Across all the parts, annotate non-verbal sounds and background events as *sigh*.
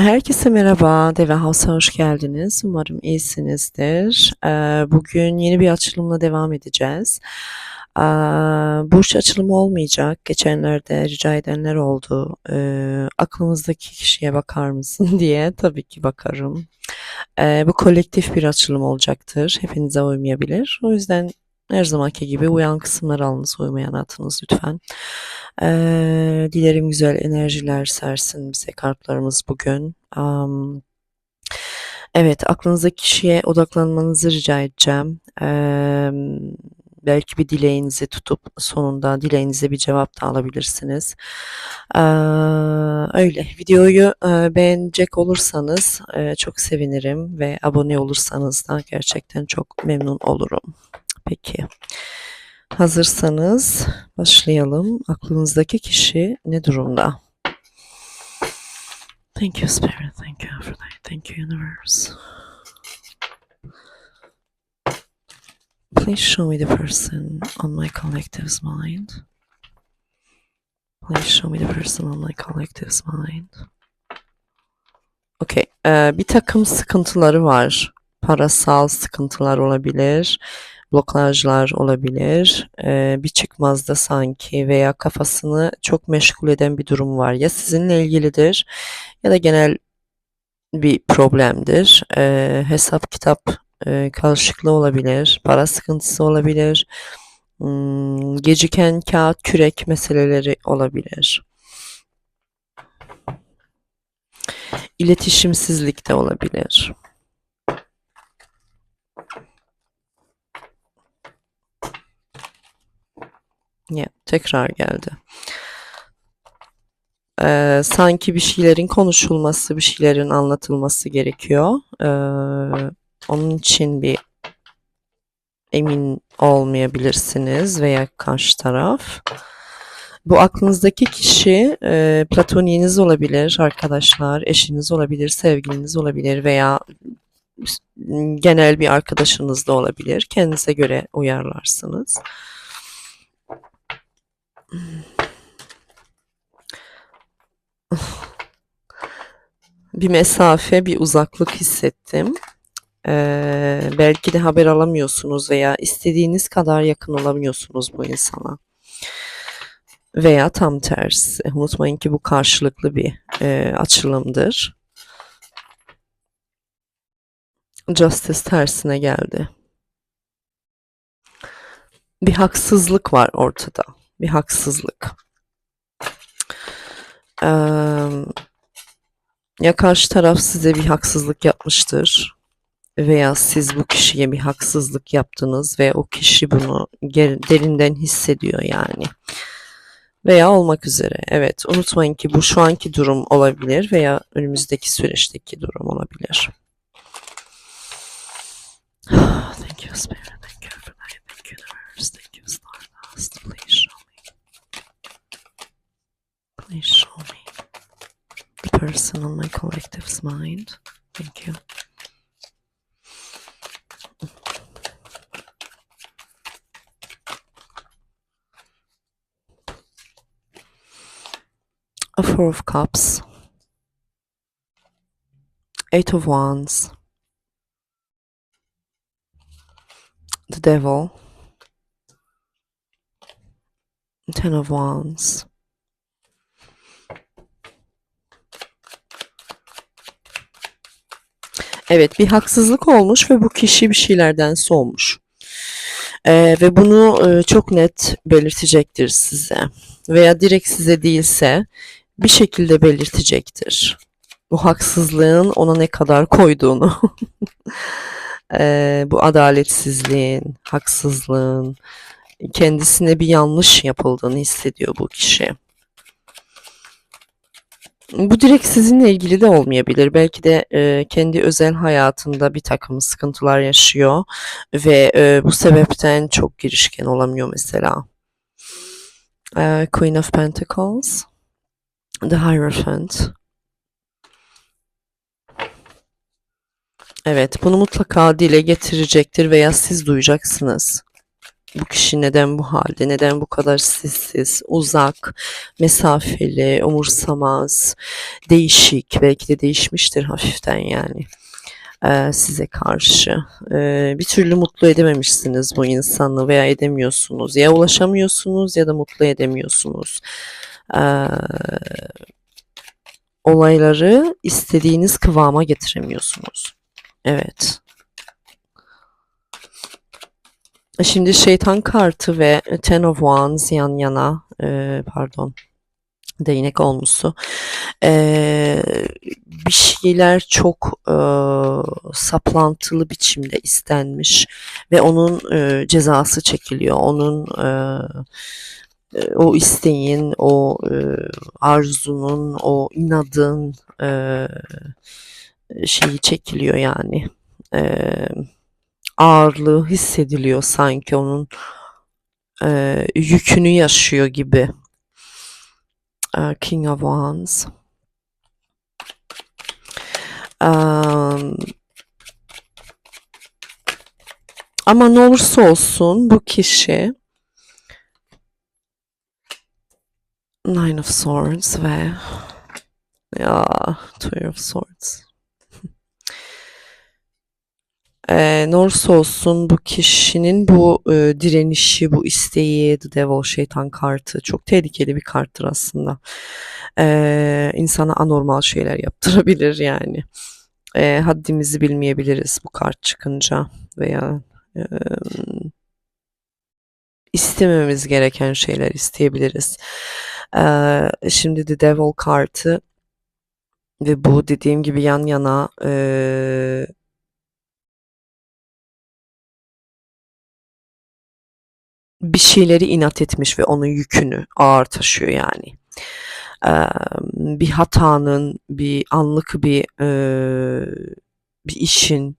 Herkese merhaba, Deve House'a hoş geldiniz. Umarım iyisinizdir. Ee, Bugün yeni bir açılımla devam edeceğiz. Ee, Burç açılımı olmayacak. Geçenlerde rica edenler oldu. Ee, aklımızdaki kişiye bakar mısın *laughs* diye. Tabii ki bakarım. Bu kolektif bir açılım olacaktır. Hepinize uymayabilir. O yüzden her zamanki gibi uyan kısımları alınız, uymayan atınız lütfen. Ee, dilerim güzel enerjiler sersin bize kartlarımız bugün. Am, evet, aklınızdaki kişiye odaklanmanızı rica edeceğim. Ee, belki bir dileğinizi tutup sonunda dileğinize bir cevap da alabilirsiniz. Ee, öyle. Videoyu e, beğenecek olursanız e, çok sevinirim ve abone olursanız da gerçekten çok memnun olurum. Peki. Hazırsanız başlayalım. Aklınızdaki kişi ne durumda? Thank you Spirit, thank you Aphrodite, thank you Universe. Please show me the person on my collective's mind. Please show me the person on my collective's mind. Okay, ee, bir takım sıkıntıları var. Parasal sıkıntılar olabilir blokajlar olabilir. Ee, bir çıkmazda sanki veya kafasını çok meşgul eden bir durum var. Ya sizinle ilgilidir ya da genel bir problemdir. Ee, hesap kitap e, karışıklığı olabilir. Para sıkıntısı olabilir. Hmm, geciken kağıt kürek meseleleri olabilir. İletişimsizlik de olabilir. Ya, tekrar geldi. Ee, sanki bir şeylerin konuşulması, bir şeylerin anlatılması gerekiyor. Ee, onun için bir emin olmayabilirsiniz veya karşı taraf. Bu aklınızdaki kişi e, platoniğiniz olabilir, arkadaşlar, eşiniz olabilir, sevgiliniz olabilir veya genel bir arkadaşınız da olabilir. Kendinize göre uyarlarsınız. Bir mesafe, bir uzaklık hissettim. Ee, belki de haber alamıyorsunuz veya istediğiniz kadar yakın olamıyorsunuz bu insana. Veya tam tersi. Unutmayın ki bu karşılıklı bir e, açılımdır. Justice tersine geldi. Bir haksızlık var ortada. Bir haksızlık. Ee, ya karşı taraf size bir haksızlık yapmıştır veya siz bu kişiye bir haksızlık yaptınız ve o kişi bunu derinden hissediyor yani. Veya olmak üzere. Evet, unutmayın ki bu şu anki durum olabilir veya önümüzdeki süreçteki durum olabilir. *sighs* Thank you Spirit, Please show me the person on my collective's mind. Thank you. A Four of Cups, Eight of Wands, the Devil, Ten of Wands. Evet, bir haksızlık olmuş ve bu kişi bir şeylerden soğumuş. Ee, ve bunu e, çok net belirtecektir size. Veya direkt size değilse bir şekilde belirtecektir. Bu haksızlığın ona ne kadar koyduğunu. *laughs* Ee, bu adaletsizliğin, haksızlığın, kendisine bir yanlış yapıldığını hissediyor bu kişi. Bu direkt sizinle ilgili de olmayabilir. Belki de e, kendi özel hayatında bir takım sıkıntılar yaşıyor ve e, bu sebepten çok girişken olamıyor mesela. E, Queen of Pentacles, The Hierophant. Evet, bunu mutlaka dile getirecektir veya siz duyacaksınız. Bu kişi neden bu halde? Neden bu kadar sessiz, uzak, mesafeli, umursamaz, değişik, belki de değişmiştir hafiften yani eee, size karşı. Eee, bir türlü mutlu edememişsiniz bu insanı veya edemiyorsunuz. Ya ulaşamıyorsunuz ya da mutlu edemiyorsunuz. Eee, olayları istediğiniz kıvama getiremiyorsunuz. Evet. Şimdi şeytan kartı ve Ten of Wands yan yana, eee, pardon, değnek olmuşsu. Eee, bir şeyler çok eee, saplantılı biçimde istenmiş ve onun eee, cezası çekiliyor. Onun eee, e, o isteğin, o eee, arzunun, o inadın eee, şeyi çekiliyor yani. Eee, ağırlığı hissediliyor sanki onun eee, yükünü yaşıyor gibi. Eee, King of Wands. Em, ama ne olursa olsun bu kişi Nine of Swords ve ya Two of Swords. Eee, ne olursa olsun bu kişinin bu e, direnişi, bu isteği, The Devil, şeytan kartı çok tehlikeli bir karttır aslında. Eee, insana anormal şeyler yaptırabilir yani. Eee, haddimizi bilmeyebiliriz bu kart çıkınca veya eee, istemememiz gereken şeyler isteyebiliriz. Eee, şimdi The Devil kartı ve bu dediğim gibi yan yana eee bir şeyleri inat etmiş ve onun yükünü ağır taşıyor yani. Eee, bir hatanın, bir anlık bir eee, bir işin,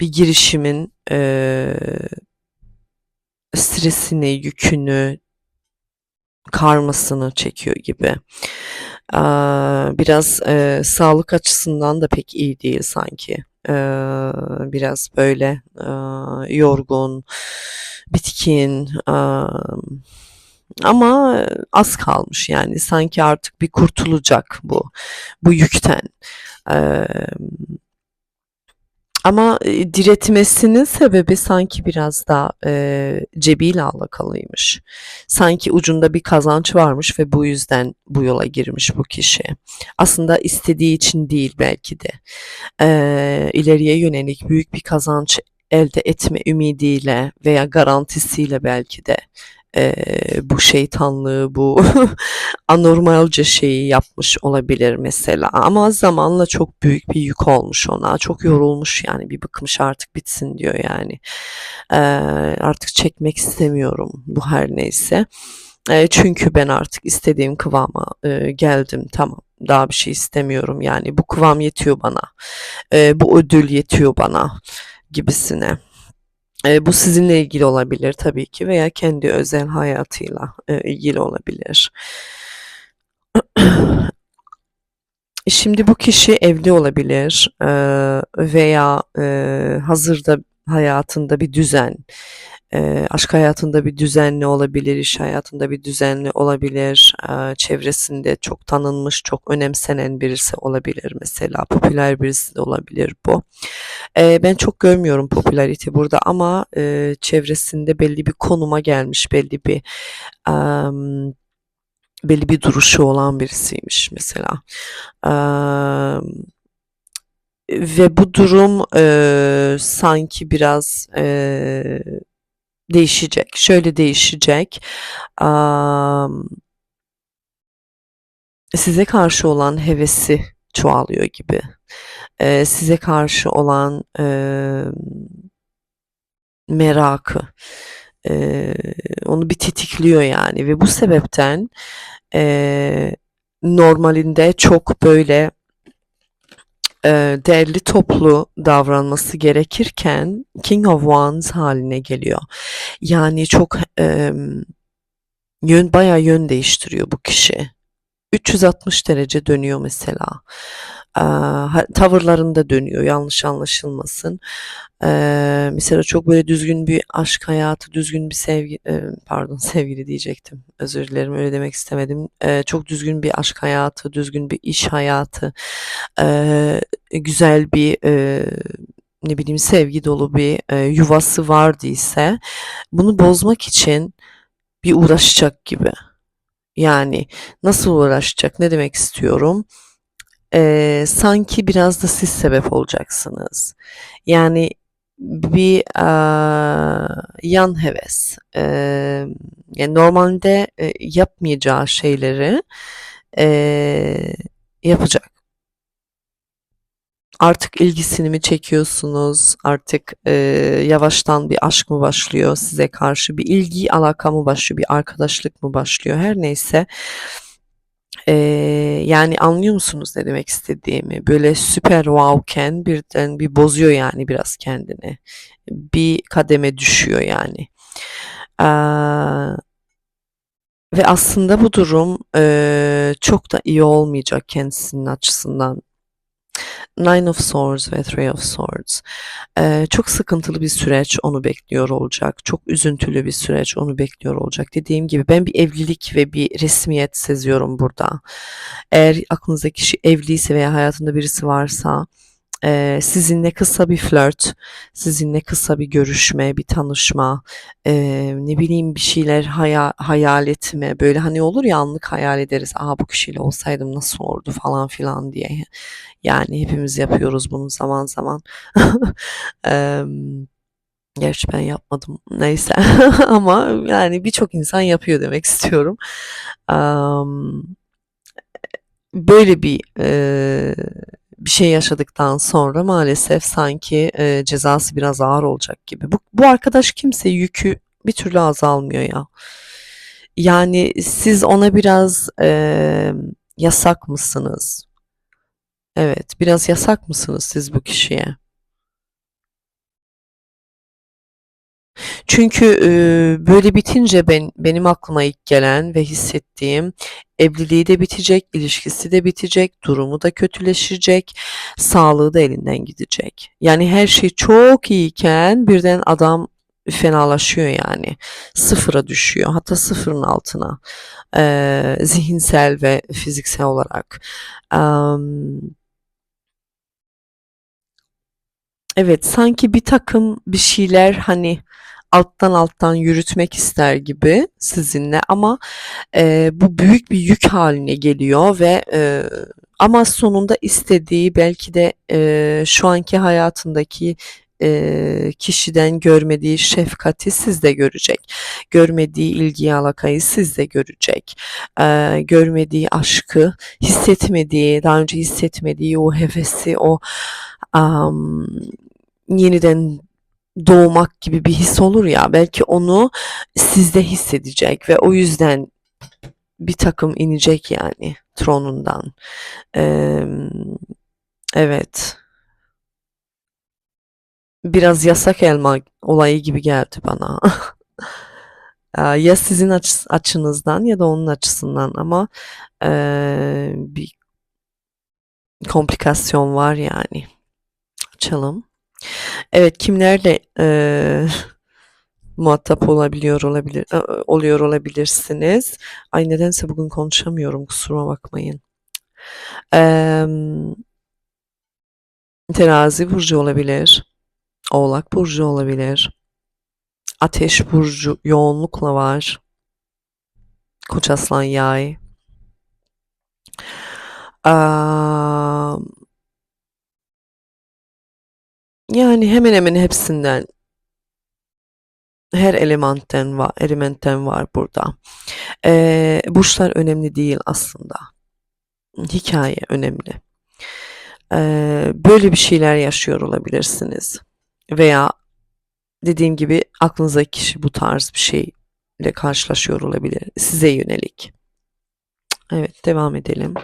bir girişimin eee, stresini, yükünü, karmasını çekiyor gibi. Eee, biraz eee, sağlık açısından da pek iyi değil sanki. Eee, biraz böyle eee, yorgun, bitkin eee, ama az kalmış yani sanki artık bir kurtulacak bu bu yükten. Eee, ama e, diretmesinin sebebi sanki biraz da eee, cebiyle alakalıymış. Sanki ucunda bir kazanç varmış ve bu yüzden bu yola girmiş bu kişi. Aslında istediği için değil belki de. Eee, ileriye yönelik büyük bir kazanç elde etme ümidiyle veya garantisiyle belki de eee, bu şeytanlığı, bu *laughs* anormalce şeyi yapmış olabilir mesela. Ama zamanla çok büyük bir yük olmuş ona. Çok yorulmuş yani bir bıkmış artık bitsin diyor yani. Eee, artık çekmek istemiyorum bu her neyse. Eee, çünkü ben artık istediğim kıvama eee, geldim tamam. Daha bir şey istemiyorum yani bu kıvam yetiyor bana. Eee, bu ödül yetiyor bana gibisine. Eee, bu sizinle ilgili olabilir tabii ki veya kendi özel hayatıyla eee, ilgili olabilir. *clears throat* Şimdi bu kişi evli olabilir eee, veya eee, hazırda hayatında bir düzen, eee, aşk hayatında bir düzenli olabilir, iş hayatında bir düzenli olabilir, eee, çevresinde çok tanınmış, çok önemsenen birisi olabilir mesela, popüler birisi de olabilir bu. Eee, ben çok görmüyorum popülarite burada ama eee, çevresinde belli bir konuma gelmiş, belli bir emm, belli bir duruşu olan birisiymiş mesela. Emm, ve bu durum eee, sanki biraz eee, değişecek. Şöyle değişecek. Am, size karşı olan hevesi çoğalıyor gibi. Eee, size karşı olan emm, merakı, eee, onu bir tetikliyor yani ve bu sebepten eee, normalinde çok böyle eee, derli toplu davranması gerekirken King of Wands haline geliyor. Yani çok emm, yön bayağı yön değiştiriyor bu kişi. 360 derece dönüyor mesela. Tavırlarında dönüyor yanlış anlaşılmasın. Eee, mesela çok böyle düzgün bir aşk hayatı, düzgün bir sevgi, eee, pardon *laughs* sevgili diyecektim. Özür dilerim öyle demek istemedim. Eee, çok düzgün bir aşk hayatı, düzgün bir iş hayatı, eee, güzel bir eee, ne bileyim sevgi dolu bir eee, yuvası vardıysa bunu bozmak için bir uğraşacak gibi. Yani nasıl uğraşacak? Ne demek istiyorum? Eee, sanki biraz da siz sebep olacaksınız. Yani bir aaa, yan heves. Eee, yani normalde e, yapmayacağı şeyleri eee, yapacak. Artık ilgisini mi çekiyorsunuz? Artık eee, yavaştan bir aşk mı başlıyor size karşı? Bir ilgi alaka mı başlıyor? Bir arkadaşlık mı başlıyor? Her neyse. Eee, yani anlıyor musunuz ne demek istediğimi? Böyle süper wowken birden bir bozuyor yani biraz kendini. Bir kademe düşüyor yani. Aa, ve aslında bu durum eee, çok da iyi olmayacak kendisinin açısından. Nine of Swords ve Three of Swords. Eee, çok sıkıntılı bir süreç onu bekliyor olacak. Çok üzüntülü bir süreç onu bekliyor olacak. Dediğim gibi ben bir evlilik ve bir resmiyet seziyorum burada. Eğer aklınızdaki kişi evliyse veya hayatında birisi varsa eee, sizinle kısa bir flört, sizinle kısa bir görüşme, bir tanışma, eee, ne bileyim bir şeyler haya, hayal etme. Böyle hani olur ya anlık hayal ederiz. Aa bu kişiyle olsaydım nasıl olurdu falan filan diye. Yani hepimiz yapıyoruz bunu zaman zaman. *laughs* Em, gerçi ben yapmadım. Neyse. *laughs* Ama yani birçok insan yapıyor demek istiyorum. Am, böyle bir e, bir şey yaşadıktan sonra maalesef sanki e, cezası biraz ağır olacak gibi. Bu, bu arkadaş kimse yükü bir türlü azalmıyor ya. Yani siz ona biraz e, yasak mısınız? Evet, biraz yasak mısınız siz bu kişiye? Çünkü e, böyle bitince ben benim aklıma ilk gelen ve hissettiğim evliliği de bitecek, ilişkisi de bitecek, durumu da kötüleşecek, sağlığı da elinden gidecek. Yani her şey çok iyiyken birden adam fenalaşıyor yani. Sıfıra düşüyor. Hatta sıfırın altına. E, zihinsel ve fiziksel olarak. Am, Evet, sanki bir takım bir şeyler hani alttan alttan yürütmek ister gibi sizinle ama e, bu büyük bir yük haline geliyor ve e, ama sonunda istediği belki de e, şu anki hayatındaki e, kişiden görmediği şefkati siz de görecek. Görmediği ilgiyi alakayı siz de görecek. E, görmediği aşkı, hissetmediği, daha önce hissetmediği o hevesi, o am, yeniden doğmak gibi bir his olur ya belki onu sizde hissedecek ve o yüzden bir takım inecek yani tronundan. Eee, evet. Biraz yasak elma olayı gibi geldi bana. *laughs* Ya sizin açı- açınızdan ya da onun açısından ama eee, bir komplikasyon var yani. Açalım. Evet, kimlerle eee, *laughs* muhatap olabiliyor olabilir oluyor olabilirsiniz. Ay nedense bugün konuşamıyorum kusura bakmayın. Em, terazi burcu olabilir. Oğlak burcu olabilir. Ateş burcu yoğunlukla var. Koç aslan yay. Am, yani hemen hemen hepsinden her elementten var, elementten var burada. Ee, burçlar önemli değil aslında. Hikaye önemli. Ee, böyle bir şeyler yaşıyor olabilirsiniz. Veya dediğim gibi aklınızdaki kişi bu tarz bir şeyle karşılaşıyor olabilir. Size yönelik. Evet, devam edelim.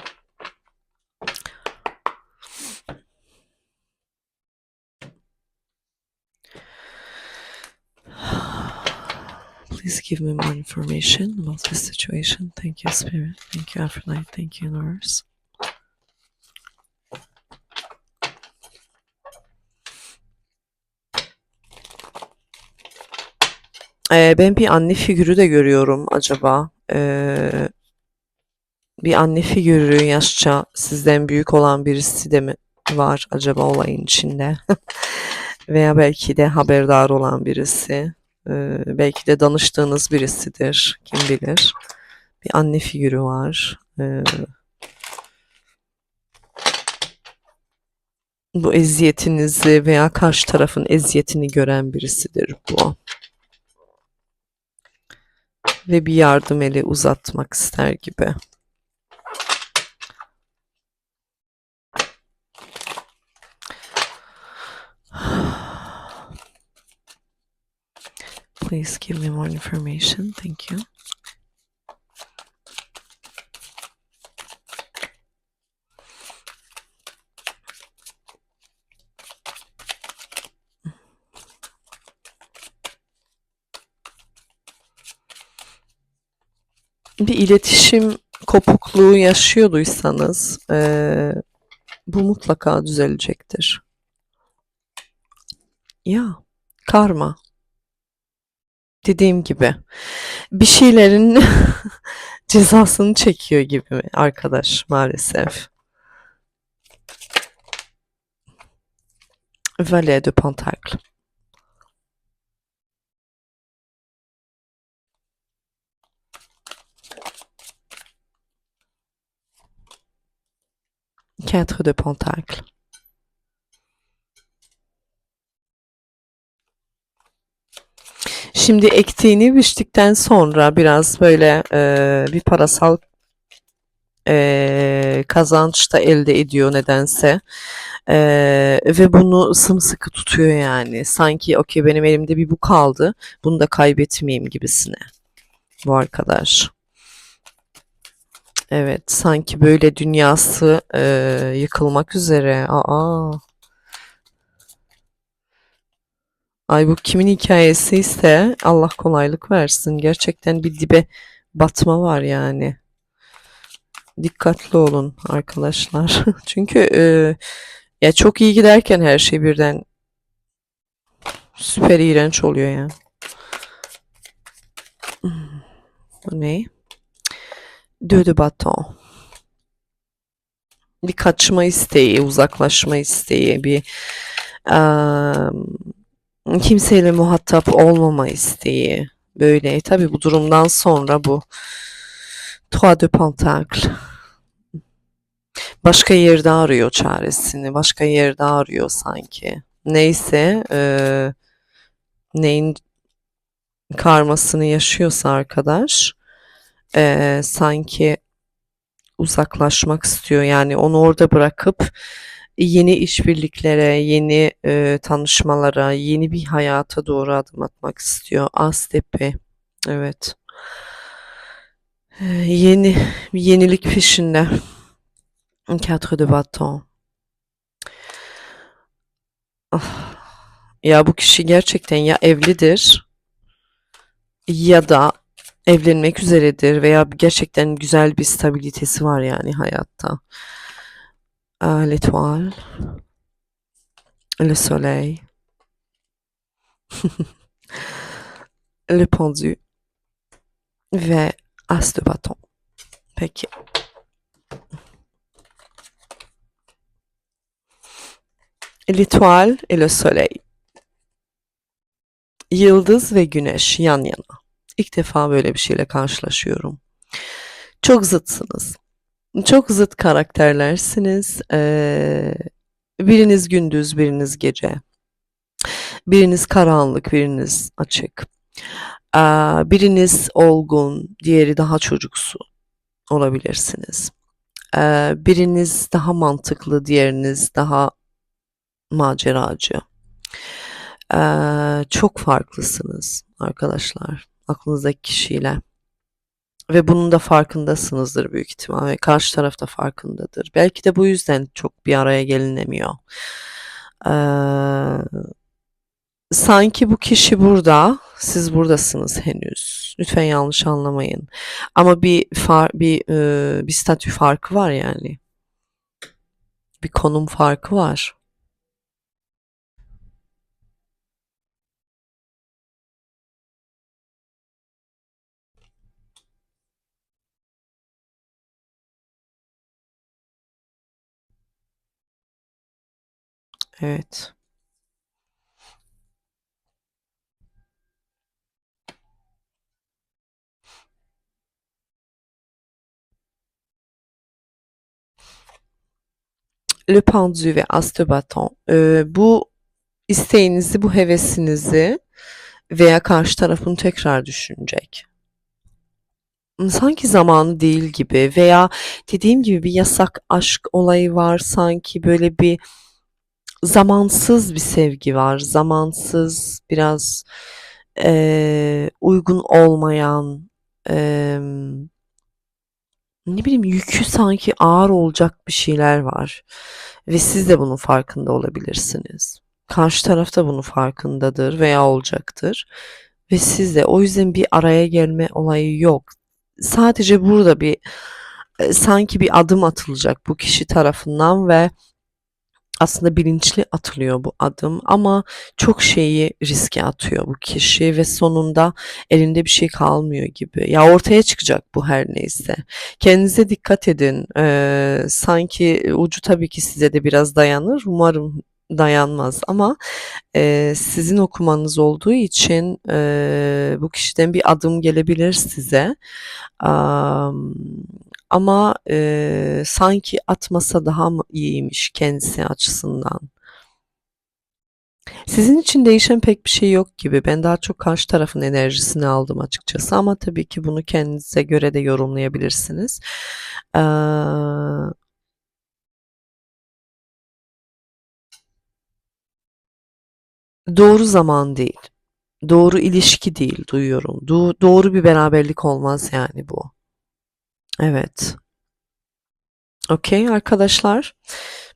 *sighs* Please give me more information about this situation. Thank you, Spirit. Thank you, Aphrodite. Thank you, Universe. Ee, ben bir anne figürü de görüyorum acaba. Ee, bir anne figürü yaşça sizden büyük olan birisi de mi var acaba olayın içinde? *laughs* Veya belki de haberdar olan birisi. Ee, belki de danıştığınız birisidir. Kim bilir. Bir anne figürü var. Ee, bu eziyetinizi veya karşı tarafın eziyetini gören birisidir bu. Ve bir yardım eli uzatmak ister gibi. Please give me more information. Thank you. Bir iletişim kopukluğu yaşıyorduysanız eee, bu mutlaka düzelecektir. Ya, karma. Dediğim gibi bir şeylerin *laughs* cezasını çekiyor gibi arkadaş maalesef. Valet de Pentacle. Quatre de Pentacle. Şimdi ektiğini biçtikten sonra biraz böyle eee, bir parasal eee, kazanç da elde ediyor nedense. Eee, ve bunu sımsıkı tutuyor yani. Sanki okey benim elimde bir bu kaldı. Bunu da kaybetmeyeyim gibisine. Bu arkadaş. Evet, sanki böyle dünyası eee, yıkılmak üzere. Aa. Ay bu kimin hikayesi ise Allah kolaylık versin. Gerçekten bir dibe batma var yani. Dikkatli olun arkadaşlar. *laughs* Çünkü e, ya çok iyi giderken her şey birden süper iğrenç oluyor yani. Bu ne? Deux de bâton. Bir kaçma isteği, uzaklaşma isteği, bir eee, kimseyle muhatap olmama isteği. Böyle. Tabii bu durumdan sonra bu Trois de Pentacle. Başka yerde arıyor çaresini. Başka yerde arıyor sanki. Neyse eee, neyin karmasını yaşıyorsa arkadaş eee, sanki uzaklaşmak istiyor. Yani onu orada bırakıp yeni işbirliklere, yeni eee, tanışmalara, yeni bir hayata doğru adım atmak istiyor. Aztepe. Evet. Eee, yeni yenilik peşinde. Quatre de bâton. Ah. Ya bu kişi gerçekten ya evlidir ya da evlenmek üzeredir veya gerçekten güzel bir stabilitesi var yani hayatta. Ah, L'étoile, le soleil, *laughs* le pendu ve as de bâton. Peki. L'étoile et le soleil. Yıldız ve güneş yan yana. İlk defa böyle bir şeyle karşılaşıyorum. Çok zıtsınız. Çok zıt karakterlersiniz. Ee, biriniz gündüz, biriniz gece. Biriniz karanlık, biriniz açık. Aa, biriniz olgun, diğeri daha çocuksu olabilirsiniz. Ee, biriniz daha mantıklı, diğeriniz daha maceracı. Ee, çok farklısınız arkadaşlar aklınızdaki kişiyle. Ve bunun da farkındasınızdır büyük ihtimal ve karşı taraf da farkındadır. Belki de bu yüzden çok bir araya gelinemiyor. Ee, sanki bu kişi burada, siz buradasınız henüz. Lütfen yanlış anlamayın. Ama bir far, bir e, bir statü farkı var yani. Bir konum farkı var. Evet. Le pendu ve as de bâton. Ee, bu isteğinizi, bu hevesinizi veya karşı taraf bunu tekrar düşünecek. Sanki zamanı değil gibi veya dediğim gibi bir yasak aşk olayı var sanki böyle bir zamansız bir sevgi var. Zamansız, biraz eee, uygun olmayan, emm, ne bileyim yükü sanki ağır olacak bir şeyler var ve siz de bunun farkında olabilirsiniz. Karşı taraf da bunun farkındadır veya olacaktır ve siz de. O yüzden bir araya gelme olayı yok. Sadece burada bir e, sanki bir adım atılacak bu kişi tarafından ve aslında bilinçli atılıyor bu adım ama çok şeyi riske atıyor bu kişi ve sonunda elinde bir şey kalmıyor gibi. Ya ortaya çıkacak bu her neyse. Kendinize dikkat edin. Ee, sanki ucu tabii ki size de biraz dayanır. Umarım dayanmaz ama e, sizin okumanız olduğu için e, bu kişiden bir adım gelebilir size. Am, ama e, sanki atmasa daha mı iyiymiş kendisi açısından. Sizin için değişen pek bir şey yok gibi. Ben daha çok karşı tarafın enerjisini aldım açıkçası ama tabii ki bunu kendinize göre de yorumlayabilirsiniz. Ee, doğru zaman değil. Doğru ilişki değil duyuyorum. Do- doğru bir beraberlik olmaz yani bu. Evet. Okey arkadaşlar.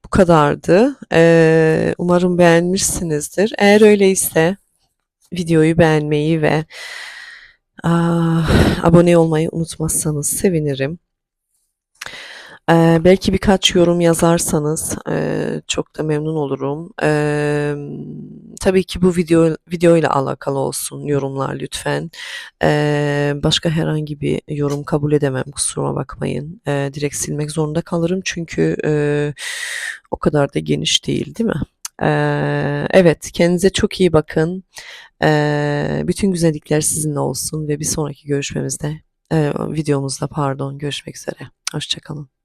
Bu kadardı. Ee, umarım beğenmişsinizdir. Eğer öyleyse videoyu beğenmeyi ve aa, abone olmayı unutmazsanız sevinirim. Ee, belki birkaç yorum yazarsanız eee, çok da memnun olurum. Eee, tabii ki bu video video ile alakalı olsun yorumlar lütfen. Eee, başka herhangi bir yorum kabul edemem kusuruma bakmayın. Eee, direkt silmek zorunda kalırım çünkü eee, o kadar da geniş değil, değil mi? Eee, evet, kendinize çok iyi bakın. Eee, bütün güzellikler sizinle olsun ve bir sonraki görüşmemizde, eee, videomuzda pardon görüşmek üzere. Hoşça kalın.